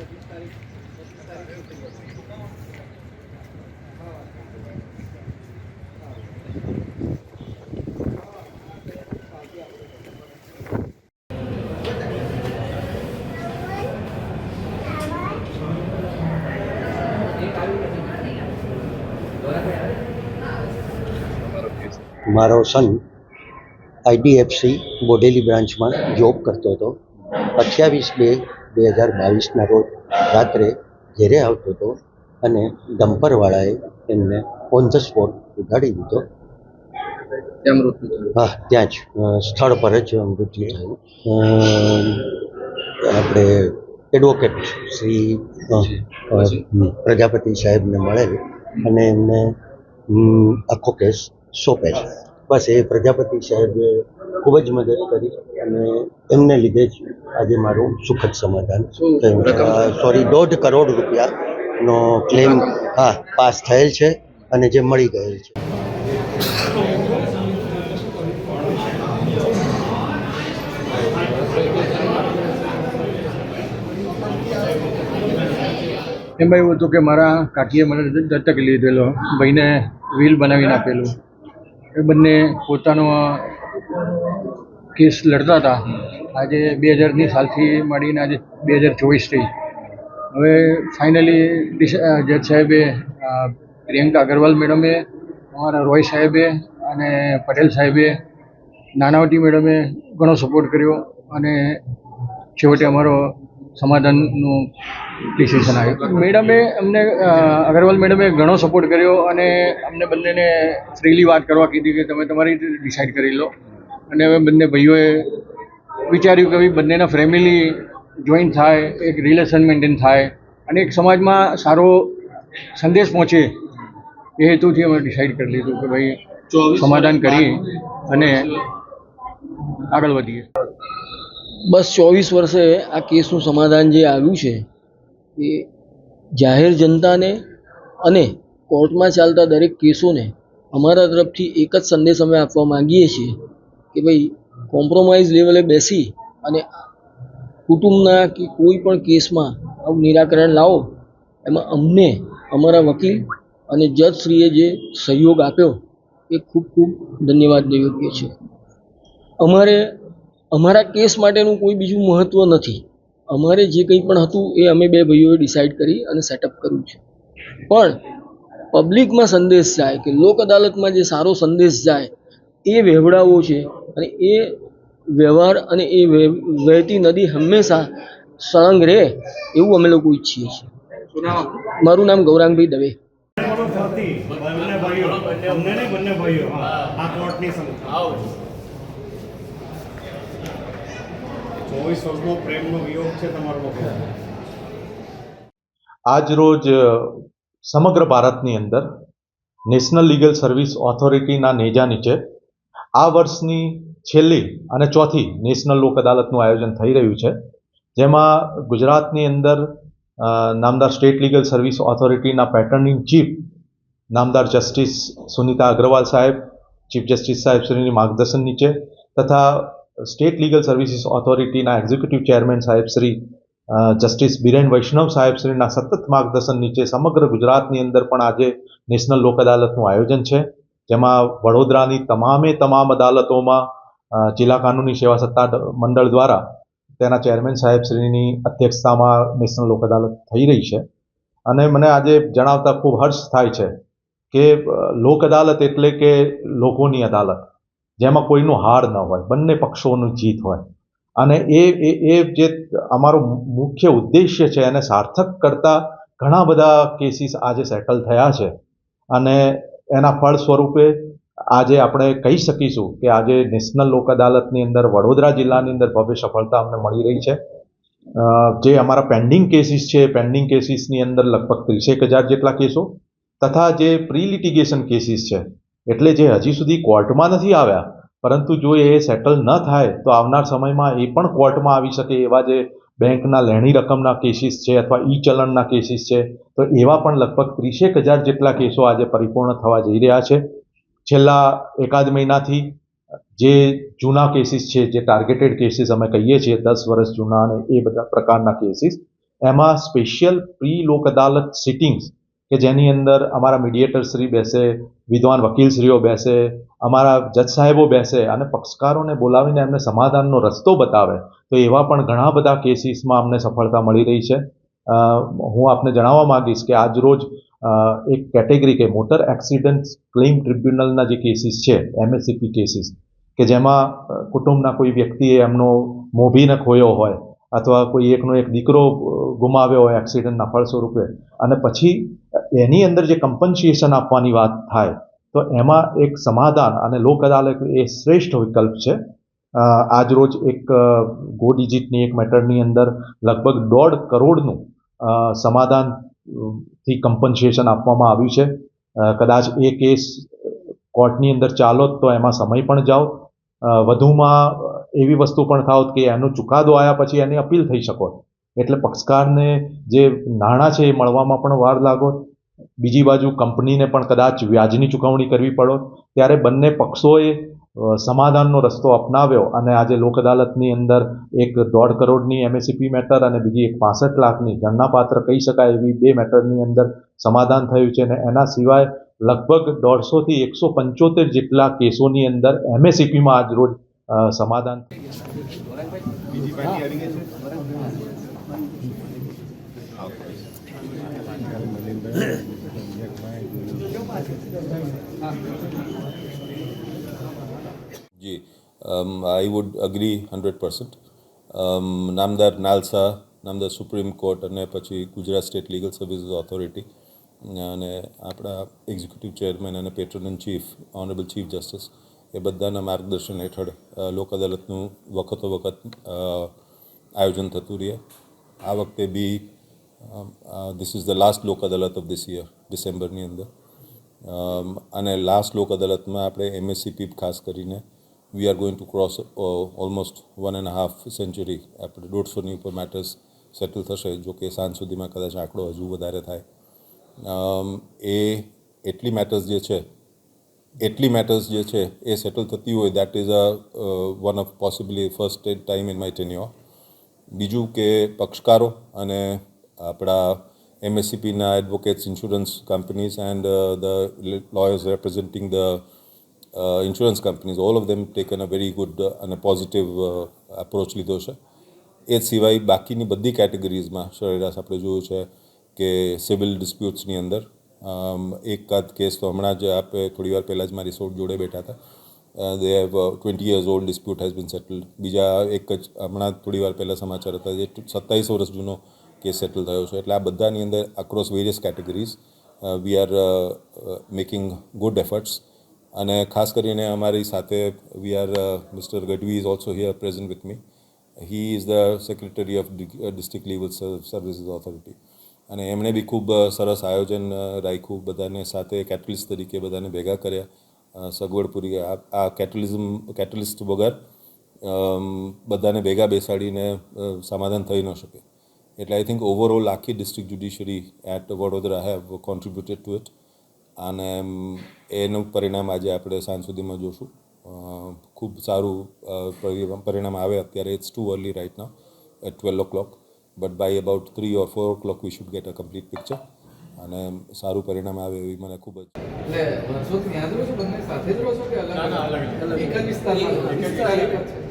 મારો son IDFC Bodeli બ્રાન્ચમાં job કરતો હતો. અઠ્યાવીસ બે બે હજાર બાવીસના રોજ રાત્રે ઘેરે આવતો હતો અને ડમ્પરવાળાએ એમને ઓન ધ સ્પોટ ઉગાડી દીધો. હા ત્યાં જ. સ્થળ પર જ મૃત્યુ થયું. આપણે એડવોકેટ શ્રી પ્રજાપતિ સાહેબને મળેલ અને એમને આખો કેસ સોંપે છે. બસ એ પ્રજાપતિ સાહેબે ખૂબ જ મદદ કરી અને એમને લીધે જ આજે મારું સુખદ સમાધાન થયું સોરી દોઢ કરોડ રૂપિયાનો ક્લેમ હા પાસ થયેલ છે અને જે મળી ગયેલ છે. એમાં એવું હતું કે મારા કાકીએ મને દત્તક લીધેલો ભાઈને વ્હીલ બનાવીને આપેલું. એ બંને પોતાનો કેસ લડતા હતા. આજે બે હજારની સાલથી માંડીને આજે બે હજાર ચોવીસ થઈ હવે ફાઇનલી જજ સાહેબે પ્રિયંકા અગરવાલ મેડમે, અમારા રોય સાહેબે અને પટેલ સાહેબે, નાનાવટી મેડમે ઘણો સપોર્ટ કર્યો અને છેવટે અમારો સમાધાનનું ડિસિઝન આવ્યું. મેડમે અમને અગરવાલ મેડમે ઘણો સપોર્ટ કર્યો અને અમને બંનેને ફ્રીલી વાત કરવા કીધી કે તમે તમારી રીતે ડિસાઇડ કરી લો. અને હવે બંને ભાઈઓએ વિચાર્યું કે ભાઈ બંનેના ફેમિલી જોઈન્ટ થાય એક રિલેશન મેન્ટેન થાય અને એક સમાજમાં સારો સંદેશ પહોંચે એ હેતુથી અમે ડિસાઇડ કરી લીધું કે ભાઈ સમાધાન કરી અને આગળ વધીએ. બસ ચોવીસ વર્ષે આ કેસનું સમાધાન જે આવ્યું છે, એ જાહેર જનતાને અને કોર્ટમાં ચાલતા દરેક કેસોને અમારા તરફથી એક જ સંદેશ અમે આપવા માંગીએ છીએ કે ભાઈ કોમ્પ્રોમાઇઝ લેવલે બેસી અને કુટુંબના કે કોઈ પણ કેસમાં આવું નિરાકરણ લાવો. એમાં અમને, અમારા વકીલ અને જજશ્રીએ જે સહયોગ આપ્યો, એ ખૂબ ખૂબ ધન્યવાદ યોગ્ય છે અમારે અમારા કેસ માટેનું કોઈ બીજું મહત્ત્વ નથી. અમારે જે કંઈ પણ હતું એ અમે બે ભાઈઓએ ડિસાઇડ કરી અને સેટઅપ કર્યું છે. પણ પબ્લિકમાં સંદેશ જાય કે લોક અદાલતમાં જે સારો સંદેશ જાય, એ વહેવડાવો છે અને એ વ્યવહાર અને એ વહે- વહેતી નદી હંમેશા સળંગ રહે એવું અમે લોકો ઈચ્છીએ છીએ? મારું નામ ગૌરાંગભાઈ દવે. બંને ભાઈઓ બંને ભાઈઓ આ કોર્ટની સમજ ચોવીસ આજ રોજ સમગ્ર ભારતની અંદર નેશનલ લીગલ સર્વિસ ઓથોરિટીના નેજા નીચે આ વર્ષની છેલ્લી અને ચોથી નેશનલ લોક અદાલતનું આયોજન થઈ રહ્યું છે. જેમાં ગુજરાતની અંદર નામદાર સ્ટેટ લીગલ સર્વિસ ઓથોરિટીના પેટર્નિંગ ચીફ, નામદાર જસ્ટિસ સુનિતા અગ્રવાલ સાહેબ, ચીફ જસ્ટિસ સાહેબ શ્રીની માર્ગદર્શન નીચે તથા સ્ટેટ લીગલ સર્વિસીસ ઓથોરિટીના એક્ઝિક્યુટિવ ચેરમેન સાહેબ શ્રી જસ્ટિસ બિરેન વૈષ્ણવ સાહેબ શ્રીના સતત માર્ગદર્શન નીચે સમગ્ર ગુજરાતની અંદર પણ આજે નેશનલ લોક અદાલતનું આયોજન છે. જેમાં વડોદરાની તમામે તમામ અદાલતોમાં જિલ્લા કાનૂની સેવા સત્તા મંડળ દ્વારા તેના ચેરમેન સાહેબ શ્રીની અધ્યક્ષતામાં નેશનલ લોક અદાલત થઈ રહી છે. અને મને આજે જણાવતા ખૂબ હર્ષ થાય છે કે લોક અદાલત એટલે કે લોકોની અદાલત. જેમાં કોઈનું હાર ન હોય, બંને પક્ષોનું જીત હોય. અને એ એ જે અમારો મુખ્ય ઉદ્દેશ્ય છે, એને સાર્થક કરતા ઘણા બધા કેસીસ આજે સેટલ થયા છે. અને એના ફળ સ્વરૂપે આજે આપણે કહી શકીશું કે આજે નેશનલ લોક અદાલતની અંદર, વડોદરા જિલ્લાની અંદર ભવ્ય સફળતા અમને મળી રહી છે. જે અમારા પેન્ડિંગ કેસીસ છે પેન્ડિંગ કેસીસની અંદર લગભગ ત્રીસેક હજાર જેટલા કેસો, તથા જે પ્રી લિટિગેશન કેસીસ છે એટલે જે હજી સુધી કોર્ટમાં નથી આવ્યા, પરંતુ જો એ સેટલ ન થાય, તો આવનાર સમયમાં એ પણ કોર્ટમાં આવી શકે એવા જે બેંકના લેણી રકમના કેસીસ છે અથવા ઈ ચલણના કેસીસ છે, તો એવા પણ લગભગ ત્રીસેક હજાર જેટલા કેસો આજે પરિપૂર્ણ થવા જઈ રહ્યા છે. છેલ્લા એકાદ મહિનાથી જે જૂના કેસીસ છે, જે ટાર્ગેટેડ કેસીસ અમે કહીએ છીએ, દસ વર્ષ જૂના અને એ બધા પ્રકારના કેસીસ એમાં સ્પેશિયલ પ્રી લોક અદાલત સિટિંગ્સ કે જેની અંદર અમારા મીડિયેટર શ્રી બેસે, વિદ્વાન વકીલશ્રીઓ બેસે, અમારા જજ સાહેબો બેસે અને પક્ષકારોને બોલાવીને એમને સમાધાનનો રસ્તો બતાવે. તો એવા પણ ઘણા બધા કેસીસમાં અમને સફળતા મળી રહી છે. હું આપને જણાવવા માંગીશ કે આજ રોજ એક કેટેગરી કે મોટર એક્સિડન્ટ ક્લેમ ટ્રિબ્યુનલના જે કેસીસ છે એમએસસીપી કેસીસ કે જેમાં કુટુંબના કોઈ વ્યક્તિએ એમનો મોભીને ખોયો હોય અથવા કોઈ એકનો એક દીકરો ગુમાવ્યો હોય એક્સિડન્ટના ફળ સ્વરૂપે અને પછી એની અંદર જે કમ્પન્સિએશન આપવાની વાત થાય, તો એમાં એક સમાધાન અને લોક અદાલત એ શ્રેષ્ઠ વિકલ્પ છે. આજ રોજ એક ગો ડિજિટની એક મેટરની અંદર લગભગ દોઢ કરોડનું સમાધાનથી કમ્પન્સેશન આપવામાં આવ્યું છે. કદાચ એ કેસ કોર્ટની અંદર ચાલો તો એમાં સમય પણ જાઓ. વધુમાં એવી વસ્તુ પણ થાવ કે એનો ચુકાદો આવ્યા પછી એની અપીલ થઈ શકો. એટલે પક્ષકારને જે નાણાં છે એ મળવામાં પણ વાર લાગો. બીજી બાજુ કંપનીને પણ કદાચ વ્યાજની ચૂકવણી કરવી પડો. ત્યારે બંને પક્ષોએ સમાધાનનો રસ્તો અપનાવ્યો અને આજે લોક અદાલતની અંદર એક દોઢ કરોડની એમએસસીપી મેટર અને બીજી એક પાસઠ લાખની ગણનાપાત્ર કહી શકાય એવી બે મેટરની અંદર સમાધાન થયું છે અને એના સિવાય લગભગ દોઢસોથી એકસો પંચોતેર જેટલા કેસોની અંદર એમએસસીપીમાં આજ રોજ સમાધાન. જી I would agree hundred percent નામદાર નાલસા, નામદાર સુપ્રીમ કોર્ટ અને પછી Gujarat state legal services authority અને આપણા એક્ઝિક્યુટિવ ચેરમેન અને patron in chief honourable chief justice એ બધાના માર્ગદર્શન હેઠળ લોક અદાલતનું વખતો વખત આયોજન થતું રહે. આ વખતે be this is the last Lok Adalat of this year ડિસેમ્બરની અંદર. અને લાસ્ટ લોક અદાલતમાં આપણે એમએસસીપી ખાસ કરીને we are going to cross almost one and half century આપણે દોઢસોની ઉપર મેટર્સ સેટલ થશે, જો કે સાંજ સુધીમાં કદાચ આંકડો હજુ વધારે થાય. એ, એટલી મેટર્સ જે છે એટલી મેટર્સ જે છે એ સેટલ થતી હોય that is a one of possibly first time in my tenure બીજું કે પક્ષકારો અને આપણા એમએસસીપીના advocates insurance companies and the lawyers representing the insurance companies all of of taken a very good અને પોઝિટિવ અપ્રોચ લીધો છે. એ સિવાય બાકીની બધી કેટેગરીઝમાં સરેરાશ આપણે જોયું છે કે સિવિલ ડિસ્પ્યુટ્સની અંદર એકાદ કેસ તો હમણાં જ આપણે થોડી વાર પહેલાં જ મારી સોટ જોડે બેઠા હતા. They have twenty years old dispute has been settled બીજા એક જ હમણાં થોડી વાર પહેલાં સમાચાર હતા, જે સત્તાવીસ વર્ષ જૂનો કેસ સેટલ થયો છે. એટલે આ બધાની અંદર across various categories we are making good efforts અને ખાસ કરીને અમારી સાથે we are mister Gadhvi is also here present with me he is the secretary of district legal services authority અને એમણે બી ખૂબ સરસ આયોજન રાખ્યું. બધાને સાથે કેટલિસ્ટ તરીકે બધાને ભેગા કર્યા. સગવડ પૂરી આ આ કેટલિઝમ કેટલિસ્ટ વગર બધાને ભેગા બેસાડીને સમાધાન થઈ ન શકે. એટલે આઈ થિંક ઓવરઓલ આખી district judiciary at Vadodara have contributed to it અને એનું પરિણામ આજે આપણે સાંજ સુધીમાં જોશું. ખૂબ સારું પરિણામ આવે અત્યારે. It's too early right now at twelve o'clock but by about three or four o'clock we should get a complete picture અને સારું પરિણામ આવે એવી મને ખૂબ જ એટલે વર્ષોથી ત્યાં જ રહો છો બંને સાથે જ રહો છો કે અલગ અલગ એક જ વિસ્તારમાં